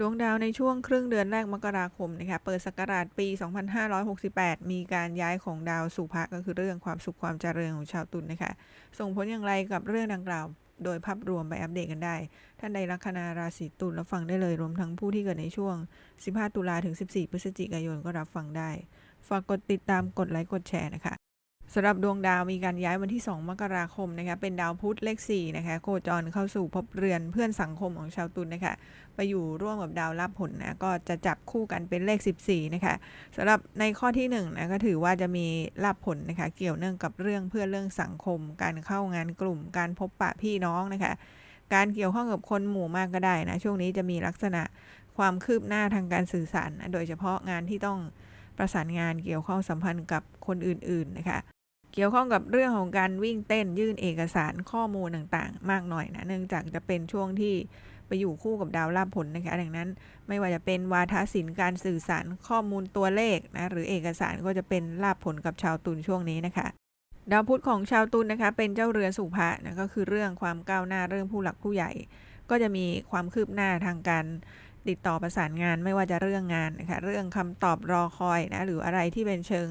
ดวงดาวในช่วงครึ่งเดือนแรกมกราคมนะคะเปิดศักราชปี 2568 มีการย้ายของดาวสู่พระก็คือเรื่องความสุขความเจริญของชาวตุลนนะคะส่งผลอย่างไรกับเรื่องดังกล่าว โดยภาพรวมไปอัปเดตกันได้ ท่านใดลัคนาราศีตุลรับฟังได้เลยรวมทั้งผู้ที่เกิดในช่วง 15 ตุลาถึง 14 พฤศจิกายนก็รับฟังได้ ฝากกดติดตามกดไลค์กดแชร์นะคะ สำหรับดวงดาวมีการย้ายวันที่ 2 มกราคมนะคะเป็นดาวพุธเลข4นะคะโคจรเข้าสู่ภพเรือนเพื่อนสังคมของชาวตุลนนะคะไปอยู่ร่วมกับดาวรับผลนะก็จะจับคู่กันเป็นเลข 14นะคะสำหรับในข้อที่1นะก็ถือว่าจะมีรับผลนะคะเกี่ยวเนื่องกับเรื่องเพื่อเรื่องสังคม การเข้างานกลุ่ม การพบปะพี่น้องนะคะการเกี่ยวข้องกับคนหมู่มากก็ได้นะช่วงนี้จะมีลักษณะความคืบหน้าทางการสื่อสารนะโดยเฉพาะงานที่ต้องประสานงานเกี่ยวข้องสัมพันธ์กับคนอื่นๆนะคะ กี่ยวข้องกับเรื่องของการวิ่งเต้นยื่นเอกสารข้อมูลต่างๆ มากหน่อยนะ เนื่องจากจะเป็นช่วงที่ไปอยู่คู่กับดาวลาภผลนะคะ ดังนั้นไม่ว่าจะเป็นวาทศิลป์การสื่อสารข้อมูลตัวเลขนะหรือเอกสารก็จะเป็นลาภผลกับชาวตุลช่วงนี้นะคะ ดาวพุธของชาวตุลนะคะ เป็นเจ้าเรือสุภะนะก็คือเรื่องความก้าวหน้าเรื่องผู้หลักผู้ใหญ่ ก็จะมีความคืบหน้าทางการติดต่อประสานงานไม่ว่าจะเรื่องงานนะคะเรื่องคำตอบรอคอยนะหรืออะไรที่เป็นเชิง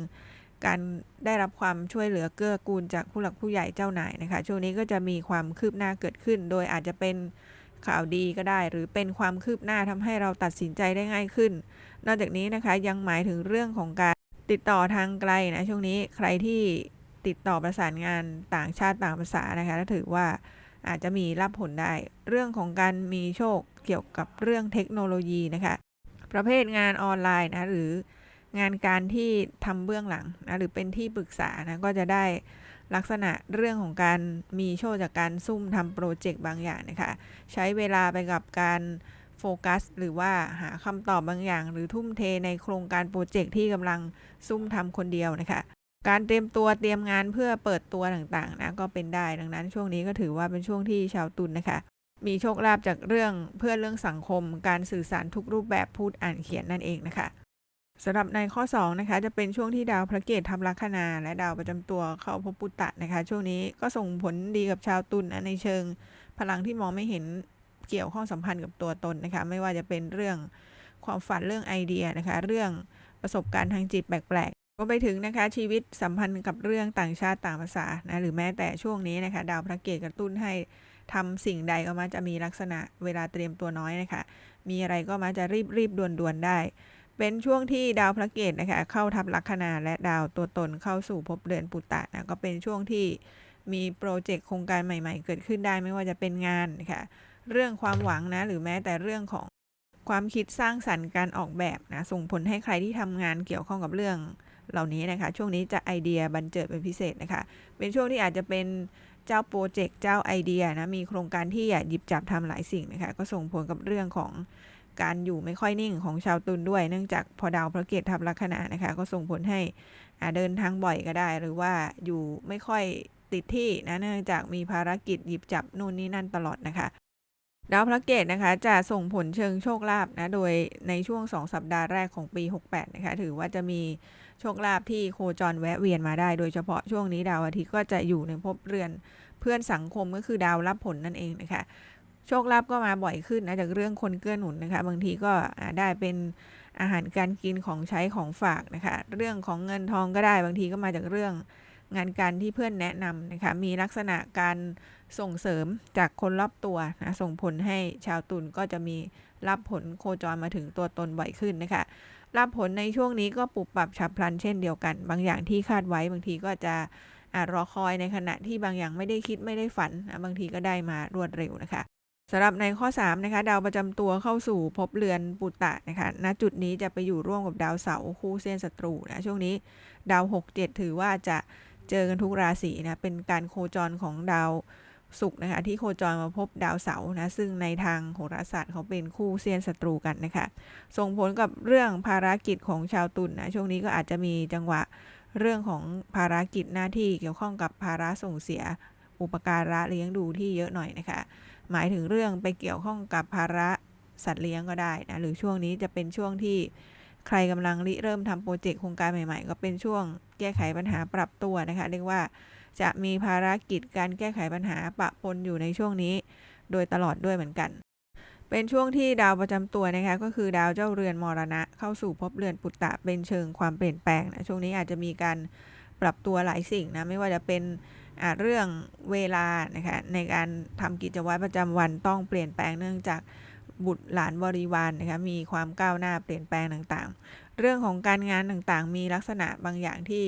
การได้รับความช่วยเหลือเกื้อกูลจากผู้หลักผู้ใหญ่เจ้านายนะคะ ช่วงนี้ก็จะมีความคืบหน้าเกิดขึ้น โดยอาจจะเป็นข่าวดีก็ได้ หรือเป็นความคืบหน้าทำให้เราตัดสินใจได้ง่ายขึ้น นอกจากนี้นะคะยังหมายถึงเรื่องของการติดต่อทางไกลนะช่วงนี้ใครที่ติดต่อประสานงานต่างชาติต่างภาษานะคะถือว่าอาจจะมีรับผลได้ เรื่องของการมีโชคเกี่ยวกับเรื่องเทคโนโลยีนะคะ ประเภทงานออนไลน์นะหรือ งานการที่ทำเบื้องหลังนะหรือเป็นที่ปรึกษานะก็จะได้ลักษณะเรื่องของการมีโชคจากการซุ่มทำโปรเจกต์บางอย่างนะคะใช้เวลาไปกับการโฟกัส หรือว่าหาคำตอบบางอย่าง หรือทุ่มเทในโครงการโปรเจกต์ที่กำลังซุ่มทำคนเดียวนะคะการเตรียมตัวเตรียมงานเพื่อเปิดตัวต่างๆนะก็เป็นได้ดังนั้นช่วงนี้ก็ถือว่าเป็นช่วงที่ชาวตุลนนะคะ มีโชคลาภจากเรื่องเพื่อเรื่องสังคม การสื่อสารทุกรูปแบบพูดอ่านเขียนนั่นเองนะคะ สำหรับในข้อ2นะคะจะเป็นช่วงที่ดาวพระเกตทำลัคนา และดาวประจำตัวเข้าภพปุตตะนะคะ ช่วงนี้ก็ส่งผลดีกับชาวตุลนะในเชิง พลังที่มองไม่เห็นเกี่ยวข้องสัมพันธ์กับตัวตนนะคะไม่ว่าจะเป็นเรื่องความฝันเรื่องไอเดียนะคะ เรื่องประสบการณ์ทางจิตแปลกๆก็ไปถึงนะคะชีวิตสัมพันธ์กับเรื่องต่างชาติต่างภาษานะหรือแม้แต่ช่วงนี้นะคะ ดาวพระเกตกระตุ้นให้ทำสิ่งใดก็มักจะมีลักษณะเวลาเตรียมตัวน้อยนะคะ มีอะไรก็มักจะรีบรีบด่วนๆได้ เป็นช่วงที่ดาวพระเกตนะคะเข้าทับลัคนาและดาวตัวตนเข้าสู่ภพเดือนปุตตะนะก็เป็นช่วงที่มีโปรเจกต์โครงการใหม่ ๆ เกิดขึ้นได้ไม่ว่าจะเป็นงานนะคะเรื่องความหวังนะหรือแม้แต่เรื่องของความคิดสร้างสรรค์การออกแบบนะส่งผลให้ใครที่ทำงานเกี่ยวข้องกับเรื่องเหล่านี้นะคะ ช่วงนี้จะไอเดียบันเจิดเป็นพิเศษนะคะ เป็นช่วงที่อาจจะเป็นเจ้าโปรเจกต์เจ้าไอเดียนะมีโครงการที่อยากหยิบจับทำหลายสิ่งนะคะ ก็ส่งผลกับเรื่องของ การอยู่ไม่ค่อยนิ่งของชาวตุลด้วย เนื่องจากพอดาวพระเกตทับลัคนานะคะ ก็ส่งผลให้เดินทางบ่อยก็ได้ หรือว่าอยู่ไม่ค่อยติดที่นะเนื่องจากมีภารกิจหยิบจับนู่นนี่นั่นตลอดนะคะดาวพระเกตนะคะจะส่งผลเชิงโชคลาภนะโดยในช่วง 2 สัปดาห์แรกของปี 68 นะคะ ถือว่าจะมีโชคลาภที่โคจรแวะเวียนมาได้ โดยเฉพาะช่วงนี้ดาวอาทิตย์ก็จะอยู่ในภพเรือนเพื่อนสังคมก็คือดาวรับผลนั่นเองนะคะ โชคลาภก็มาบ่อยขึ้นนะจากเรื่องคนเกื้อหนุนนะคะ บางทีก็ได้เป็นอาหารการกินของใช้ของฝากนะคะ เรื่องของเงินทองก็ได้บางทีก็มาจากเรื่องงานการที่เพื่อนแนะนำนะคะ มีลักษณะการส่งเสริมจากคนรอบตัวนะส่งผลให้ชาวตุลก็จะมีรับผลโคจรมาถึงตัวตนบ่อยขึ้นนะคะรับผลในช่วงนี้ก็ปรับปรับฉับพลันเช่นเดียวกัน บางอย่างที่คาดไว้บางทีก็จะอารอคอยในขณะที่บางอย่างไม่ได้คิดไม่ได้ฝันนะบางทีก็ได้มารวดเร็วนะคะ สำหรับในข้อ3นะคะดาวประจำตัวเข้าสู่ภพเรือนปุตตะนะคะณจุดนี้จะไปอยู่ร่วมกับดาวเสาร์คู่เส้นศัตรูนะช่วงนี้ดาว 6 7 ถือว่าจะเจอกันทุกราศีนะเป็นการโคจรของดาวศุกร์นะคะที่โคจรมาพบดาวเสาร์นะซึ่งในทางโหราศาสตร์เขาเป็นคู่เซียนศัตรูกันนะคะส่งผลกับเรื่องภารกิจของชาวตุลนนะช่วงนี้ก็อาจจะมีจังหวะเรื่องของภารกิจหน้าที่เกี่ยวข้องกับภาระส่งเสียอุปการะเลี้ยงดูที่เยอะหน่อยนะคะ หมายถึงเรื่องไปเกี่ยวข้องกับภาระสัตว์เลี้ยงก็ได้นะหรือช่วงนี้จะเป็นช่วงที่ใครกำลังริเริ่มทำโปรเจกต์โครงการใหม่ๆ ก็เป็นช่วงแก้ไขปัญหาปรับตัวนะคะเรียกว่าจะมีภารกิจการแก้ไขปัญหาปะปนอยู่ในช่วงนี้ โดยตลอดด้วยเหมือนกัน เป็นช่วงที่ดาวประจำตัวนะคะก็คือดาวเจ้าเรือนมรณะ เข้าสู่ภพเรือนปุตตะเป็นเชิงความเปลี่ยนแปลงนะช่วงนี้อาจจะมีการปรับตัวหลายสิ่งนะไม่ว่าจะเป็น เรื่องเวลานะคะในการทำกิจวัตรประจำวันต้องเปลี่ยนแปลงเนื่องจากบุตรหลานบริวารนะคะมีความก้าวหน้าเปลี่ยนแปลงต่างๆ เรื่องของการงานต่างๆ มีลักษณะบางอย่างที่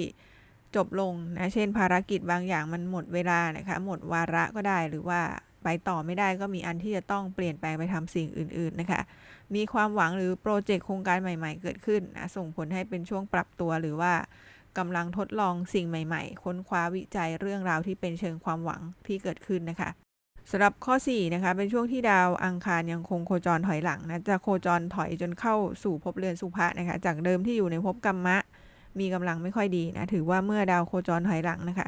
จบลงนะเช่น ภารกิจบางอย่างมันหมดเวลานะคะหมดวาระก็ได้หรือว่าไปต่อไม่ได้ก็มีอันที่จะต้องเปลี่ยนแปลงไปทำสิ่งอื่นๆนะคะมีความหวังหรือโปรเจกต์โครงการใหม่ ๆ เกิดขึ้นนะส่งผลให้เป็นช่วงปรับตัวหรือว่า กำลังทดลองสิ่งใหม่ ๆ ค้นคว้าวิจัยเรื่องราวที่เป็นเชิงความหวังที่เกิดขึ้นนะคะสำหรับข้อ4นะคะเป็นช่วงที่ดาวอังคารยังคงโคจรถอยหลังนะจะโคจรถอยจนเข้าสู่ภพเรือนสุภะนะคะจากเดิมที่อยู่ในภพกรรมะ มีกำลังไม่ค่อยดีนะถือว่าเมื่อดาวโคจรถอยหลังนะคะ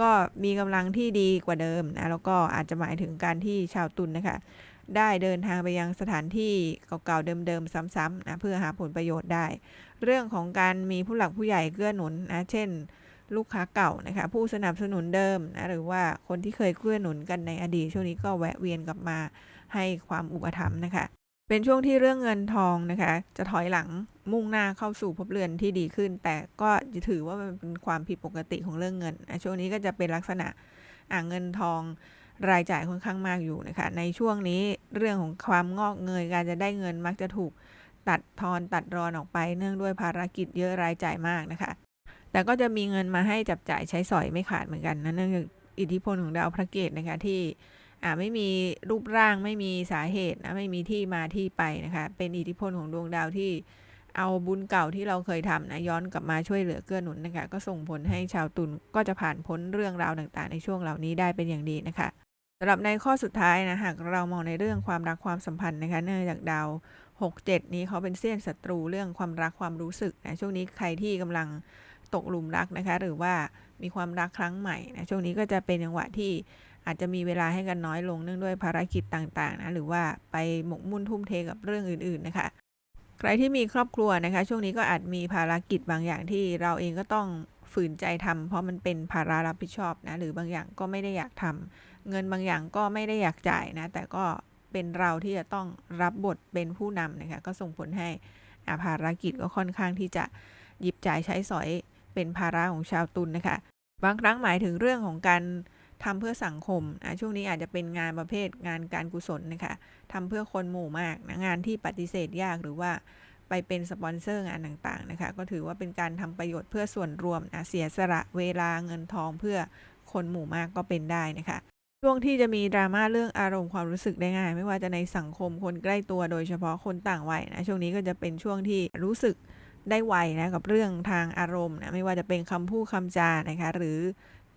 ก็มีกำลังที่ดีกว่าเดิมนะแล้วก็อาจจะหมายถึงการที่ชาวตุนนะคะได้เดินทางไปยังสถานที่เก่าๆเดิมๆซ้ำๆนะเพื่อหาผลประโยชน์ได้ เรื่องของการมีผู้หลักผู้ใหญ่เกื้อหนุนนะเช่น ลูกค้าเก่านะคะผู้สนับสนุนเดิมนะหรือว่าคนที่เคยเกื้อหนุนกันในอดีตช่วงนี้ก็แวะเวียนกลับมาให้ความอุปถัมภ์นะคะ เป็นช่วงที่เรื่องเงินทองนะคะ จะถอยหลังมุ่งหน้าเข้าสู่ภพเรือนที่ดีขึ้น แต่ก็จะถือว่ามันเป็นความผิดปกติของเรื่องเงินช่วงนี้ก็จะเป็นลักษณะอ่าเงินทองรายจ่ายค่อนข้างมากอยู่นะคะ ในช่วงนี้เรื่องของความงอกเงยการจะได้เงินมักจะถูกตัดทอนตัดรอนออกไป เนื่องด้วยภารกิจเยอะรายจ่ายมากนะคะ แต่ก็จะมีเงินมาให้จับจ่ายใช้สอยไม่ขาดเหมือนกันนะเนื่องจากอิทธิพลของดาวพระเกตนะคะที่ อ่าไม่มีรูปร่างไม่มีสาเหตุนะไม่มีที่มาที่ไปนะคะ เป็นอิทธิพลของดวงดาวที่เอาบุญเก่าที่เราเคยทำนะย้อนกลับมาช่วยเหลือเกื้อหนุนนะคะ ก็ส่งผลให้ชาวตุลก็จะผ่านพ้นเรื่องราวต่างๆ ในช่วงเหล่านี้ได้เป็นอย่างดีนะคะสำหรับในข้อสุดท้ายนะหากเรามองในเรื่องความรักความสัมพันธ์นะคะ เนื่องจากดาว 67 นี้เขาเป็นเส้นศัตรูเรื่องความรักความรู้สึกนะช่วงนี้ใครที่กำลังตกหลุมรักนะคะ หรือว่ามีความรักครั้งใหม่นะช่วงนี้ก็จะเป็นจังหวะที่ อาจจะมีเวลาให้กันน้อยลงเนื่องด้วยภารกิจต่างๆนะหรือว่าไปหมกมุ่นทุ่มเทกับเรื่องอื่นๆนะคะใครที่มีครอบครัวนะคะ ช่วงนี้ก็อาจมีภารกิจบางอย่างที่เราเองก็ต้องฝืนใจทำเพราะมันเป็นภาระรับผิดชอบนะหรือบางอย่างก็ไม่ได้อยากทำเงินบางอย่างก็ไม่ได้อยากจ่ายนะแต่ก็เป็นเราที่จะต้องรับบทเป็นผู้นำนะคะก็ส่งผลให้อาภารกิจก็ค่อนข้างที่จะหยิบจ่ายใช้สอยเป็นภาระของชาวตุลนนะคะ บางครั้งหมายถึงเรื่องของการ ทำเพื่อสังคมนะช่วงนี้อาจจะเป็นงานประเภทงานการกุศลนะคะทำเพื่อคนหมู่มากนะงานที่ปฏิเสธยากหรือว่าไปเป็นสปอนเซอร์งานต่างๆนะคะ ก็ถือว่าเป็นการทำประโยชน์เพื่อส่วนรวมนะเสียสละเวลาเงินทองเพื่อคนหมู่มากก็เป็นได้นะคะช่วงที่จะมีดราม่าเรื่องอารมณ์ความรู้สึกได้ง่าย ไม่ว่าจะในสังคมคนใกล้ตัวโดยเฉพาะคนต่างวัยนะช่วงนี้ก็จะเป็นช่วงที่รู้สึกได้ไวนะกับเรื่องทางอารมณ์นะไม่ว่าจะเป็นคำพูดคำจานะคะหรือ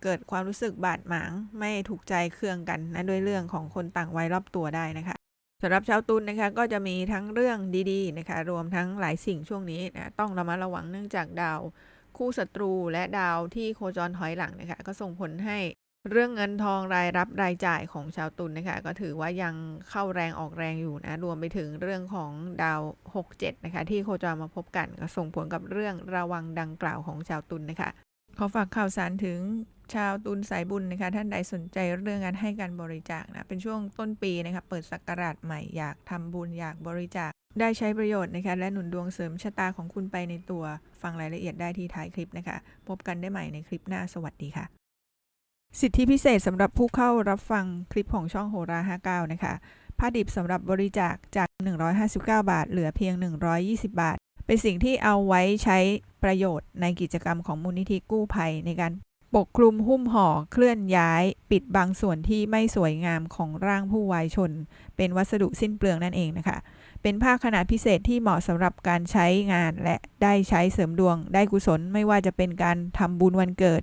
เกิดความรู้สึกบาดหมาง ไม่ถูกใจเครื่องกันนะด้วยเรื่องของคนต่างวัยรอบตัวได้นะคะสำหรับชาวตุลนนะคะก็จะมีทั้งเรื่องดีๆนะคะ รวมทั้งหลายสิ่งช่วงนี้นะต้องระมัดระวังเนื่องจากดาวคู่ศัตรูและดาวที่โคจรถอยหลังนะคะ ก็ส่งผลให้เรื่องเงินทองรายรับรายจ่ายของชาวตุลนนะคะ ก็ถือว่ายังเข้าแรงออกแรงอยู่นะรวมไปถึงเรื่องของดาว 67 นะคะ ที่โคจรมาพบกันก็ส่งผลกับเรื่องระวังดังกล่าวของชาวตุลนนะคะ ขอฝากข่าวสารถึงชาวตุลสายบุญนะคะ ท่านใดสนใจเรื่องการให้การบริจาคนะเป็นช่วงต้นปีนะคะเปิดสักราชใหม่อยากทำบุญอยากบริจาค ได้ใช้ประโยชน์นะคะและหนุนดวงเสริมชะตาของคุณไปในตัวฟังรายละเอียดได้ที่ท้ายคลิปนะคะ พบกันได้ใหม่ในคลิปหน้าสวัสดีค่ะ สิทธิพิเศษสำหรับผู้เข้ารับฟังคลิปของช่องโหรา59นะคะผ้าดิบสำหรับบริจาคจาก 159 บาท เหลือเพียง 120 บาท เป็นสิ่งที่เอาไว้ใช้ประโยชน์ในกิจกรรมของมูลนิธิกู้ภัยในการปกคลุมหุ้มห่อเคลื่อนย้าย ปิดบางส่วนที่ไม่สวยงามของร่างผู้วายชน เป็นวัสดุสิ้นเปลืองนั่นเองนะคะ เป็นผ้าขนาดพิเศษที่เหมาะสำหรับการใช้งานและได้ใช้เสริมดวง ได้กุศลไม่ว่าจะเป็นการทำบุญวันเกิด